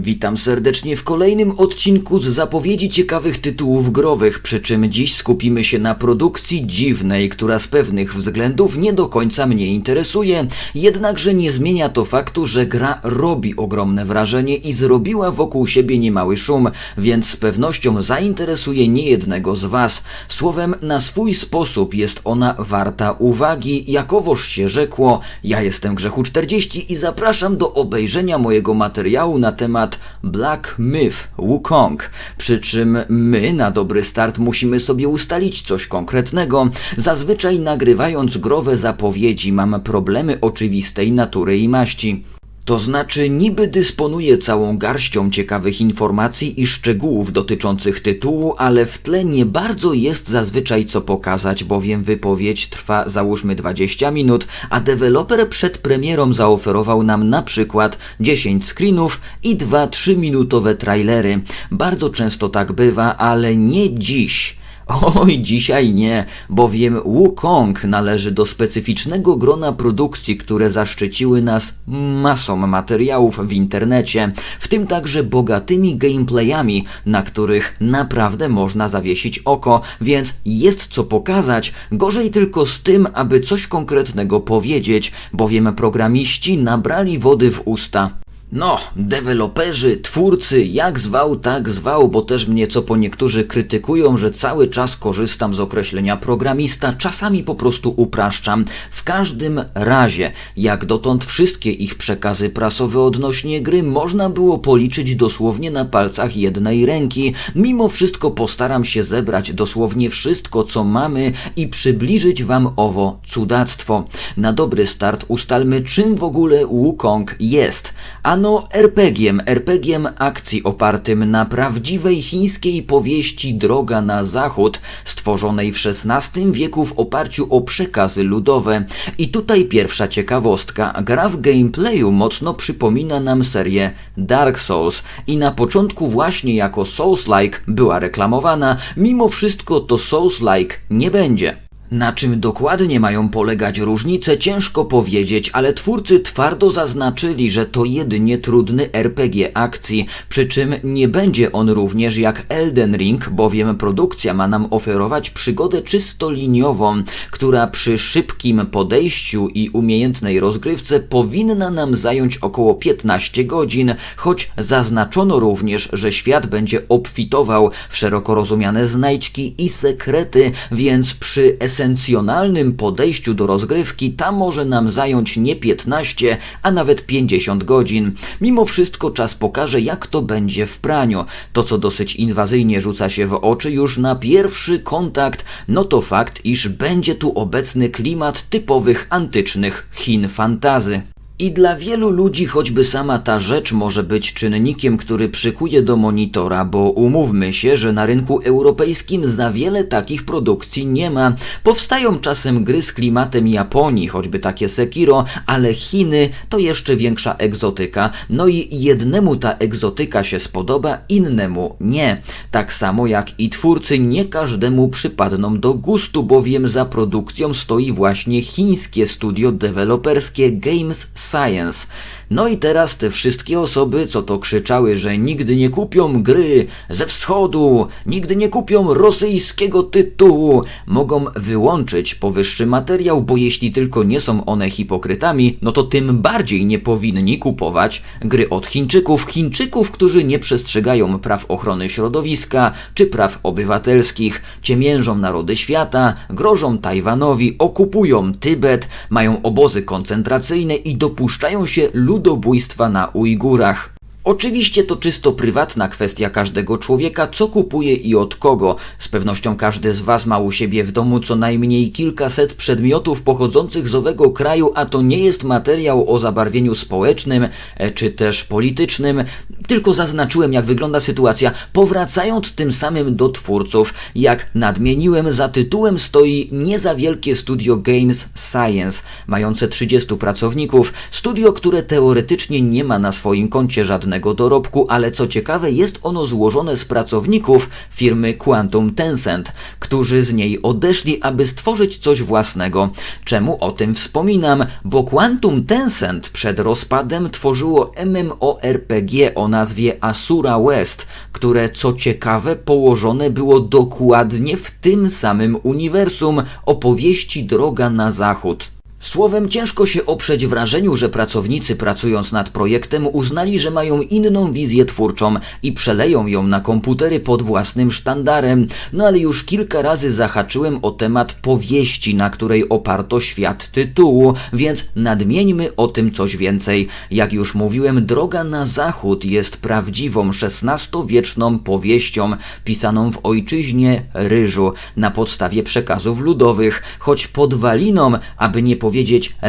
Witam serdecznie w kolejnym odcinku z zapowiedzi ciekawych tytułów growych, przy czym dziś skupimy się na produkcji dziwnej, która z pewnych względów nie do końca mnie interesuje, jednakże nie zmienia to faktu, że gra robi ogromne wrażenie i zrobiła wokół siebie niemały szum, więc z pewnością zainteresuje niejednego z Was. Słowem, na swój sposób jest ona warta uwagi, jakowoż się rzekło. Ja jestem Grzechu 40 i zapraszam do obejrzenia mojego materiału na temat Black Myth Wukong. Przy czym my na dobry start musimy sobie ustalić coś konkretnego. Zazwyczaj nagrywając growe zapowiedzi mam problemy oczywistej natury i maści. To znaczy, niby dysponuję całą garścią ciekawych informacji i szczegółów dotyczących tytułu, ale w tle nie bardzo jest zazwyczaj co pokazać, bowiem wypowiedź trwa załóżmy 20 minut, a deweloper przed premierą zaoferował nam na przykład 10 screenów i 2-3 minutowe trailery. Bardzo często tak bywa, ale nie dziś. Oj, dzisiaj nie, bowiem Wukong należy do specyficznego grona produkcji, które zaszczyciły nas masą materiałów w internecie, w tym także bogatymi gameplayami, na których naprawdę można zawiesić oko, więc jest co pokazać, gorzej tylko z tym, aby coś konkretnego powiedzieć, bowiem programiści nabrali wody w usta. No, deweloperzy, twórcy, jak zwał, tak zwał, bo też mnie co po niektórzy krytykują, że cały czas korzystam z określenia programista, czasami po prostu upraszczam. W każdym razie, jak dotąd wszystkie ich przekazy prasowe odnośnie gry można było policzyć dosłownie na palcach jednej ręki. Mimo wszystko postaram się zebrać dosłownie wszystko, co mamy i przybliżyć Wam owo cudactwo. Na dobry start ustalmy, czym w ogóle Wukong jest. Ano RPG-iem, RPG-iem akcji opartym na prawdziwej chińskiej powieści Droga na Zachód, stworzonej w XVI wieku w oparciu o przekazy ludowe. I tutaj pierwsza ciekawostka. Gra w gameplayu mocno przypomina nam serię Dark Souls i na początku właśnie jako Souls-like była reklamowana, mimo wszystko to Souls-like nie będzie. Na czym dokładnie mają polegać różnice, ciężko powiedzieć, ale twórcy twardo zaznaczyli, że to jedynie trudny RPG akcji, przy czym nie będzie on również jak Elden Ring, bowiem produkcja ma nam oferować przygodę czysto liniową, która przy szybkim podejściu i umiejętnej rozgrywce powinna nam zająć około 15 godzin, choć zaznaczono również, że świat będzie obfitował w szeroko rozumiane znajdźki i sekrety, więc przy esencjonalnym podejściu do rozgrywki ta może nam zająć nie 15, a nawet 50 godzin. Mimo wszystko czas pokaże, jak to będzie w praniu. To, co dosyć inwazyjnie rzuca się w oczy już na pierwszy kontakt, no to fakt, iż będzie tu obecny klimat typowych antycznych Chin fantazy. I dla wielu ludzi choćby sama ta rzecz może być czynnikiem, który przykuje do monitora, bo umówmy się, że na rynku europejskim za wiele takich produkcji nie ma. Powstają czasem gry z klimatem Japonii, choćby takie Sekiro, ale Chiny to jeszcze większa egzotyka. No i jednemu ta egzotyka się spodoba, innemu nie. Tak samo jak i twórcy nie każdemu przypadną do gustu, bowiem za produkcją stoi właśnie chińskie studio deweloperskie Games Science. No i teraz te wszystkie osoby, co to krzyczały, że nigdy nie kupią gry ze wschodu, nigdy nie kupią rosyjskiego tytułu, mogą wyłączyć powyższy materiał, bo jeśli tylko nie są one hipokrytami, no to tym bardziej nie powinni kupować gry od Chińczyków, Chińczyków, którzy nie przestrzegają praw ochrony środowiska czy praw obywatelskich, ciemiężą narody świata, grożą Tajwanowi, okupują Tybet, mają obozy koncentracyjne i dopuszczają się ludobójstwa na Ujgurach. Oczywiście to czysto prywatna kwestia każdego człowieka, co kupuje i od kogo. Z pewnością każdy z Was ma u siebie w domu co najmniej kilkaset przedmiotów pochodzących z owego kraju, a to nie jest materiał o zabarwieniu społecznym e, czy też politycznym. Tylko zaznaczyłem, jak wygląda sytuacja, powracając tym samym do twórców. Jak nadmieniłem, za tytułem stoi nie za wielkie studio Games Science, mające 30 pracowników. Studio, które teoretycznie nie ma na swoim koncie żadnego własnego dorobku, ale co ciekawe, jest ono złożone z pracowników firmy Quantum Tencent, którzy z niej odeszli, aby stworzyć coś własnego. Czemu o tym wspominam? Bo Quantum Tencent przed rozpadem tworzyło MMORPG o nazwie Asura West, które co ciekawe położone było dokładnie w tym samym uniwersum opowieści Droga na Zachód. Słowem, ciężko się oprzeć wrażeniu, że pracownicy pracując nad projektem uznali, że mają inną wizję twórczą i przeleją ją na komputery pod własnym sztandarem. No ale już kilka razy zahaczyłem o temat powieści, na której oparto świat tytułu, więc nadmieńmy o tym coś więcej. Jak już mówiłem, Droga na Zachód jest prawdziwą XVI-wieczną powieścią pisaną w ojczyźnie Ryżu na podstawie przekazów ludowych, choć podwaliną, aby nie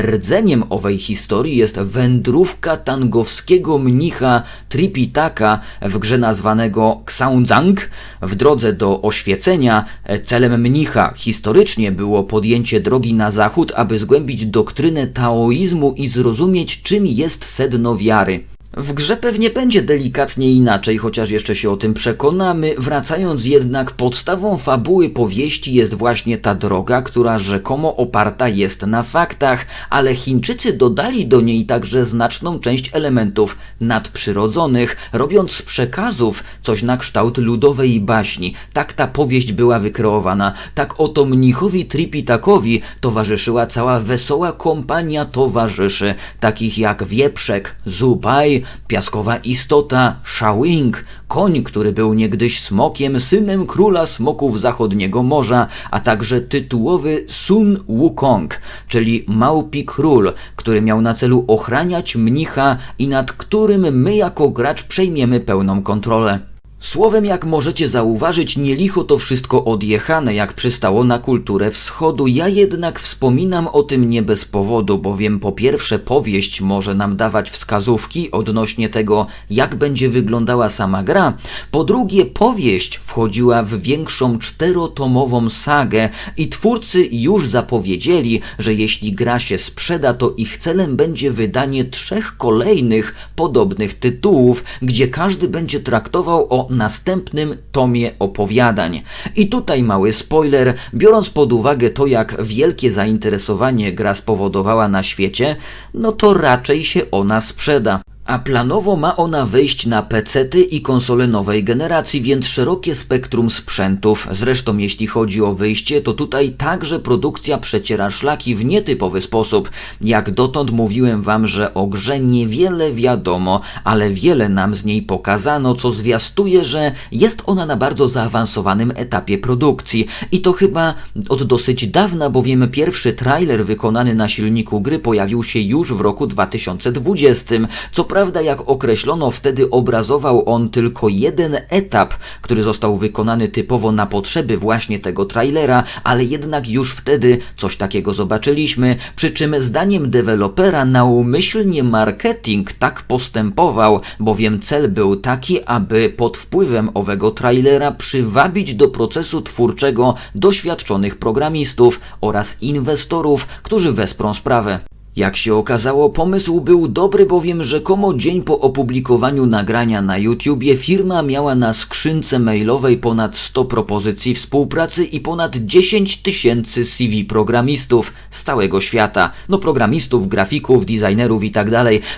rdzeniem owej historii jest wędrówka tangowskiego mnicha Tripitaka w grze nazwanego Xiaozang. W drodze do oświecenia celem mnicha historycznie było podjęcie drogi na zachód, aby zgłębić doktrynę taoizmu i zrozumieć czym jest sedno wiary. W grze pewnie będzie delikatnie inaczej, chociaż jeszcze się o tym przekonamy. Wracając jednak, podstawą fabuły powieści jest właśnie ta droga, która rzekomo oparta jest na faktach, ale Chińczycy dodali do niej także znaczną część elementów nadprzyrodzonych, robiąc z przekazów coś na kształt ludowej baśni. Tak ta powieść była wykreowana. Tak oto mnichowi Tripitakowi towarzyszyła cała wesoła kompania towarzyszy, takich jak Wieprzek, Zubaj, piaskowa istota, Shawing, koń, który był niegdyś smokiem, synem króla smoków zachodniego morza, a także tytułowy Sun Wukong, czyli małpi król, który miał na celu ochraniać mnicha i nad którym my jako gracz przejmiemy pełną kontrolę. Słowem, jak możecie zauważyć, nie licho to wszystko odjechane, jak przystało na kulturę wschodu. Ja jednak wspominam o tym nie bez powodu, bowiem po pierwsze powieść może nam dawać wskazówki odnośnie tego, jak będzie wyglądała sama gra. Po drugie, powieść wchodziła w większą czterotomową sagę i twórcy już zapowiedzieli, że jeśli gra się sprzeda, to ich celem będzie wydanie trzech kolejnych podobnych tytułów, gdzie każdy będzie traktował o następnym tomie opowiadań. I tutaj mały spoiler, biorąc pod uwagę to, jak wielkie zainteresowanie gra spowodowała na świecie, no to raczej się ona sprzeda a planowo ma ona wejść na PC-ty i konsole nowej generacji, więc szerokie spektrum sprzętów. Zresztą jeśli chodzi o wyjście, to tutaj także produkcja przeciera szlaki w nietypowy sposób. Jak dotąd mówiłem wam, że o grze niewiele wiadomo, ale wiele nam z niej pokazano, co zwiastuje, że jest ona na bardzo zaawansowanym etapie produkcji. I to chyba od dosyć dawna, bowiem pierwszy trailer wykonany na silniku gry pojawił się już w roku 2020. Co prawda prawda, jak określono wtedy, obrazował on tylko jeden etap, który został wykonany typowo na potrzeby właśnie tego trailera, ale jednak już wtedy coś takiego zobaczyliśmy, przy czym zdaniem dewelopera naumyślnie marketing tak postępował, bowiem cel był taki, aby pod wpływem owego trailera przywabić do procesu twórczego doświadczonych programistów oraz inwestorów, którzy wesprą sprawę. Jak się okazało, pomysł był dobry, bowiem rzekomo dzień po opublikowaniu nagrania na YouTubie firma miała na skrzynce mailowej ponad 100 propozycji współpracy i ponad 10 tysięcy CV programistów z całego świata. No programistów, grafików, designerów i tak.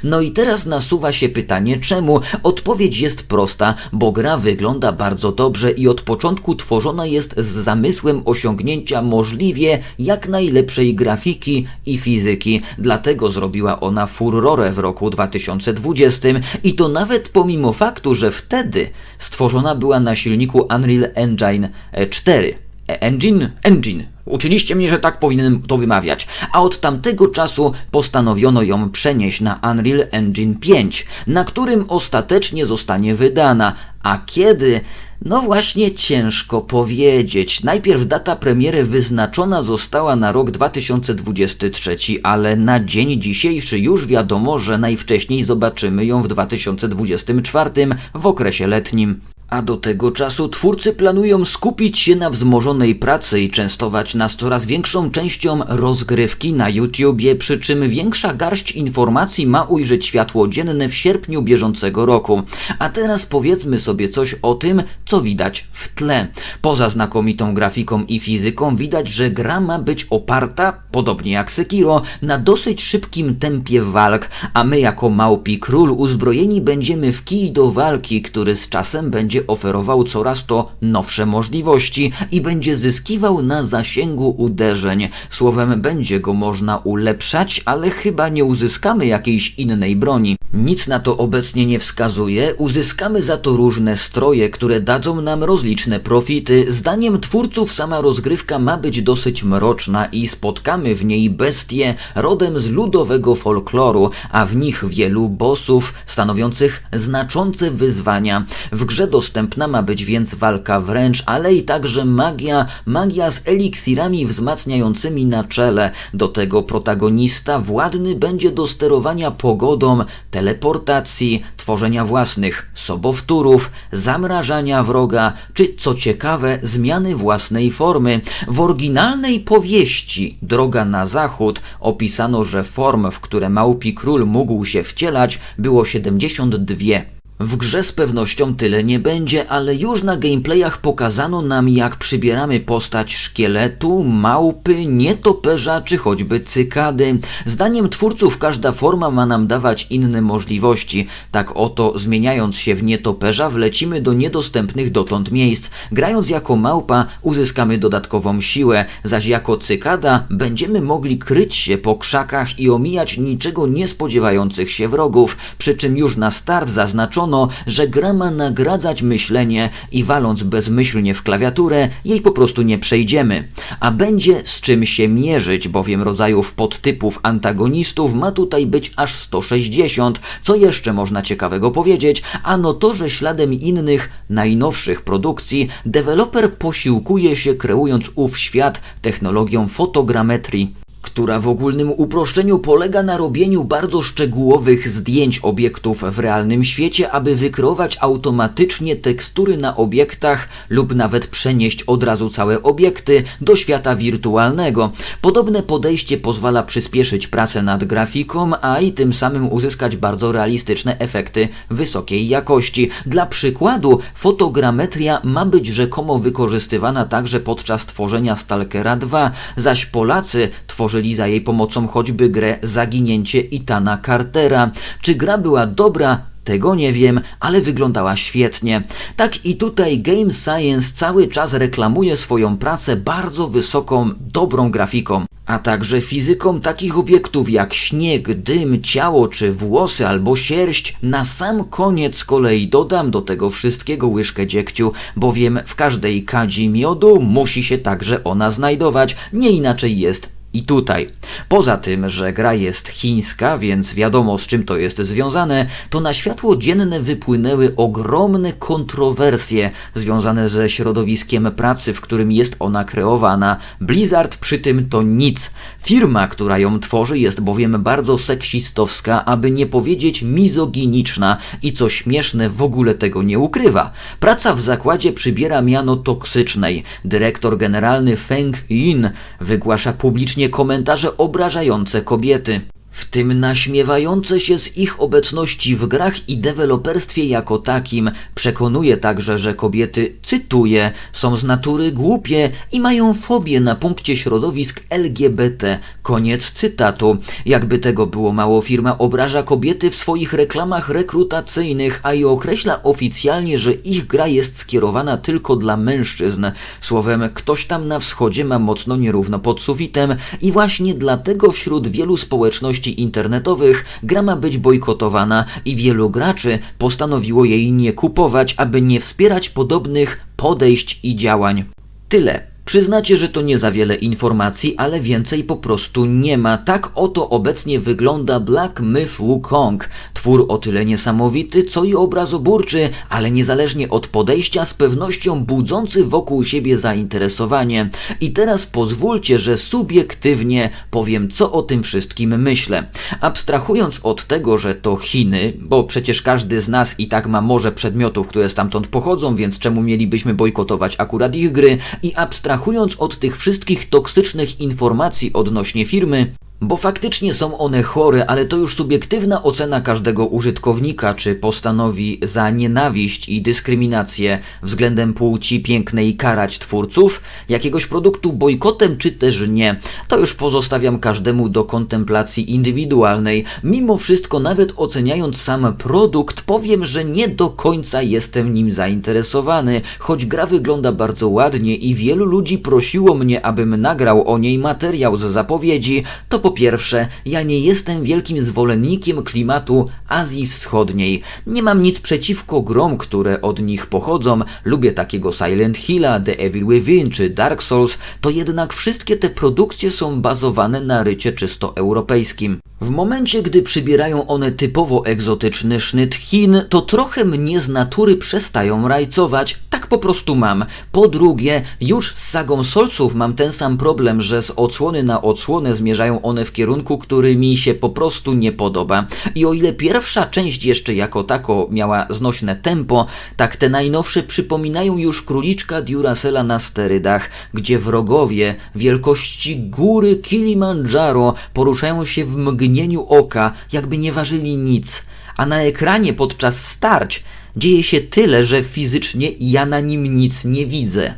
No i teraz nasuwa się pytanie czemu? Odpowiedź jest prosta, bo gra wygląda bardzo dobrze i od początku tworzona jest z zamysłem osiągnięcia możliwie jak najlepszej grafiki i fizyki. Dlatego zrobiła ona furorę w roku 2020 i to nawet pomimo faktu, że wtedy stworzona była na silniku Unreal Engine 4. E, engine? Engine. Uczyliście mnie, że tak powinienem to wymawiać. A od tamtego czasu postanowiono ją przenieść na Unreal Engine 5, na którym ostatecznie zostanie wydana. A kiedy? No właśnie ciężko powiedzieć. Najpierw data premiery wyznaczona została na rok 2023, ale na dzień dzisiejszy już wiadomo, że najwcześniej zobaczymy ją w 2024 w okresie letnim. A do tego czasu twórcy planują skupić się na wzmożonej pracy i częstować nas coraz większą częścią rozgrywki na YouTubie, przy czym większa garść informacji ma ujrzeć światło dzienne w sierpniu bieżącego roku. A teraz powiedzmy sobie coś o tym, co widać w tle. Poza znakomitą grafiką i fizyką widać, że gra ma być oparta, podobnie jak Sekiro, na dosyć szybkim tempie walk, a my jako małpi król uzbrojeni będziemy w kij do walki, który z czasem będzie oferował coraz to nowsze możliwości i będzie zyskiwał na zasięgu uderzeń. Słowem, będzie go można ulepszać, ale chyba nie uzyskamy jakiejś innej broni. Nic na to obecnie nie wskazuje, uzyskamy za to różne stroje, które dadzą nam rozliczne profity. Zdaniem twórców sama rozgrywka ma być dosyć mroczna i spotkamy w niej bestie rodem z ludowego folkloru, a w nich wielu bossów stanowiących znaczące wyzwania. W grze dostępna ma być więc walka wręcz, ale i także magia, magia z eliksirami wzmacniającymi na czele. Do tego protagonista władny będzie do sterowania pogodą, teleportacji, tworzenia własnych sobowtórów, zamrażania wroga, czy co ciekawe, zmiany własnej formy. W oryginalnej powieści Droga na zachód opisano, że form, w które małpi król mógł się wcielać, było 72. W grze z pewnością tyle nie będzie, ale już na gameplayach pokazano nam jak przybieramy postać szkieletu, małpy, nietoperza czy choćby cykady. Zdaniem twórców każda forma ma nam dawać inne możliwości. Tak oto zmieniając się w nietoperza wlecimy do niedostępnych dotąd miejsc. Grając jako małpa uzyskamy dodatkową siłę, zaś jako cykada będziemy mogli kryć się po krzakach i omijać niczego nie spodziewających się wrogów, przy czym już na start zaznaczono że gra ma nagradzać myślenie i waląc bezmyślnie w klawiaturę, jej po prostu nie przejdziemy. A będzie z czym się mierzyć, bowiem rodzajów podtypów antagonistów ma tutaj być aż 160. Co jeszcze można ciekawego powiedzieć? Ano to, że śladem innych, najnowszych produkcji, deweloper posiłkuje się kreując ów świat technologią fotogrametrii która w ogólnym uproszczeniu polega na robieniu bardzo szczegółowych zdjęć obiektów w realnym świecie, aby wykreować automatycznie tekstury na obiektach lub nawet przenieść od razu całe obiekty do świata wirtualnego. Podobne podejście pozwala przyspieszyć pracę nad grafiką, a i tym samym uzyskać bardzo realistyczne efekty wysokiej jakości. Dla przykładu, fotogrametria ma być rzekomo wykorzystywana także podczas tworzenia Stalkera 2, zaś Polacy tworzyli za jej pomocą choćby grę Zaginięcie Itana Cartera. Czy gra była dobra? Tego nie wiem, ale wyglądała świetnie. Tak i tutaj Game Science cały czas reklamuje swoją pracę bardzo wysoką, dobrą grafiką, a także fizyką takich obiektów jak śnieg, dym, ciało czy włosy albo sierść. Na sam koniec z kolei dodam do tego wszystkiego łyżkę dziegciu, bowiem w każdej kadzi miodu musi się także ona znajdować, nie inaczej jest i tutaj. Poza tym, że gra jest chińska, więc wiadomo z czym to jest związane, to na światło dzienne wypłynęły ogromne kontrowersje związane ze środowiskiem pracy, w którym jest ona kreowana. Blizzard przy tym to nic. Firma, która ją tworzy, jest bowiem bardzo seksistowska, aby nie powiedzieć mizoginiczna i co śmieszne, w ogóle tego nie ukrywa. Praca w zakładzie przybiera miano toksycznej. Dyrektor generalny Feng Yin wygłasza publicznie komentarze obrażające kobiety w tym naśmiewające się z ich obecności w grach i deweloperstwie jako takim. Przekonuje także, że kobiety, cytuję, są z natury głupie i mają fobię na punkcie środowisk LGBT. Koniec cytatu. Jakby tego było mało, firma obraża kobiety w swoich reklamach rekrutacyjnych, a i określa oficjalnie, że ich gra jest skierowana tylko dla mężczyzn. Słowem, ktoś tam na wschodzie ma mocno nierówno pod sufitem i właśnie dlatego wśród wielu społeczności internetowych gra ma być bojkotowana i wielu graczy postanowiło jej nie kupować, aby nie wspierać podobnych podejść i działań. Tyle. Przyznacie, że to nie za wiele informacji, ale więcej po prostu nie ma. Tak oto obecnie wygląda Black Myth Wukong. Twór o tyle niesamowity, co i obrazoburczy, ale niezależnie od podejścia z pewnością budzący wokół siebie zainteresowanie. I teraz pozwólcie, że subiektywnie powiem, co o tym wszystkim myślę. Abstrahując od tego, że to Chiny, bo przecież każdy z nas i tak ma morze przedmiotów, które stamtąd pochodzą, więc czemu mielibyśmy bojkotować akurat ich gry i abstrahując od tych wszystkich toksycznych informacji odnośnie firmy, bo faktycznie są one chore, ale to już subiektywna ocena każdego użytkownika, czy postanowi za nienawiść i dyskryminację względem płci pięknej karać twórców jakiegoś produktu bojkotem, czy też nie. To już pozostawiam każdemu do kontemplacji indywidualnej. Mimo wszystko, nawet oceniając sam produkt, powiem, że nie do końca jestem nim zainteresowany, choć gra wygląda bardzo ładnie i wielu ludzi prosiło mnie, abym nagrał o niej materiał z zapowiedzi, to po pierwsze, ja nie jestem wielkim zwolennikiem klimatu Azji Wschodniej. Nie mam nic przeciwko grom, które od nich pochodzą. Lubię takiego Silent Hilla, The Evil Within czy Dark Souls, to jednak wszystkie te produkcje są bazowane na rycie czysto europejskim. W momencie, gdy przybierają one typowo egzotyczny sznyt Chin, to trochę mnie z natury przestają rajcować. Tak po prostu mam. Po drugie, już z sagą Solców mam ten sam problem, że z odsłony na odsłonę zmierzają one w kierunku, który mi się po prostu nie podoba. I o ile pierwsza część jeszcze jako tako miała znośne tempo, tak te najnowsze przypominają już króliczka Duracella na sterydach, gdzie wrogowie wielkości góry Kilimandżaro poruszają się w mgnieniu oka, jakby nie ważyli nic. A na ekranie podczas starć dzieje się tyle, że fizycznie ja na nim nic nie widzę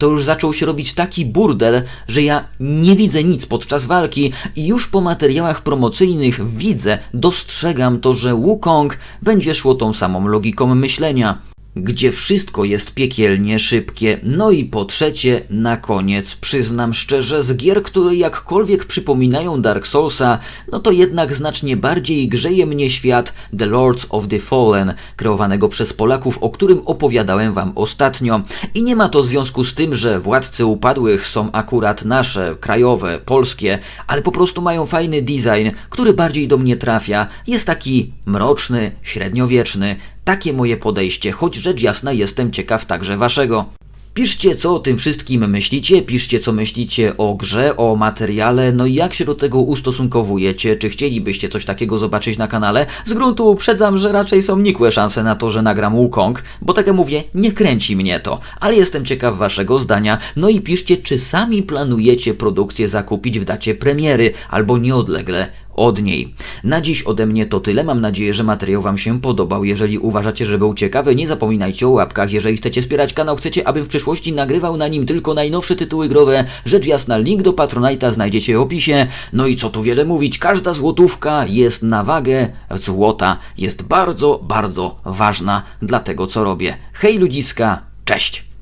to już zaczął się robić taki burdel, że ja nie widzę nic podczas walki i już po materiałach promocyjnych widzę, dostrzegam to, że Wukong będzie szło tą samą logiką myślenia gdzie wszystko jest piekielnie szybkie. No i po trzecie, na koniec, przyznam szczerze, z gier, które jakkolwiek przypominają Dark Soulsa, no to jednak znacznie bardziej grzeje mnie świat The Lords of the Fallen, kreowanego przez Polaków, o którym opowiadałem wam ostatnio. I nie ma to związku z tym, że Władcy Upadłych są akurat nasze, krajowe, polskie, ale po prostu mają fajny design, który bardziej do mnie trafia. Jest taki mroczny, średniowieczny, takie moje podejście, choć rzecz jasna jestem ciekaw także waszego. Piszcie, co o tym wszystkim myślicie, piszcie, co myślicie o grze, o materiale, no i jak się do tego ustosunkowujecie, czy chcielibyście coś takiego zobaczyć na kanale. Z gruntu uprzedzam, że raczej są nikłe szanse na to, że nagram Wukong, bo tak jak mówię, nie kręci mnie to, ale jestem ciekaw waszego zdania. No i piszcie, czy sami planujecie produkcję zakupić w dacie premiery, albo nieodlegle od niej. Na dziś ode mnie to tyle. Mam nadzieję, że materiał Wam się podobał. Jeżeli uważacie, że był ciekawy, nie zapominajcie o łapkach. Jeżeli chcecie wspierać kanał, chcecie, abym w przyszłości nagrywał na nim tylko najnowsze tytuły growe, rzecz jasna, link do Patronite'a znajdziecie w opisie. No i co tu wiele mówić, każda złotówka jest na wagę złota. Jest bardzo, bardzo ważna dla tego, co robię. Hej ludziska, cześć!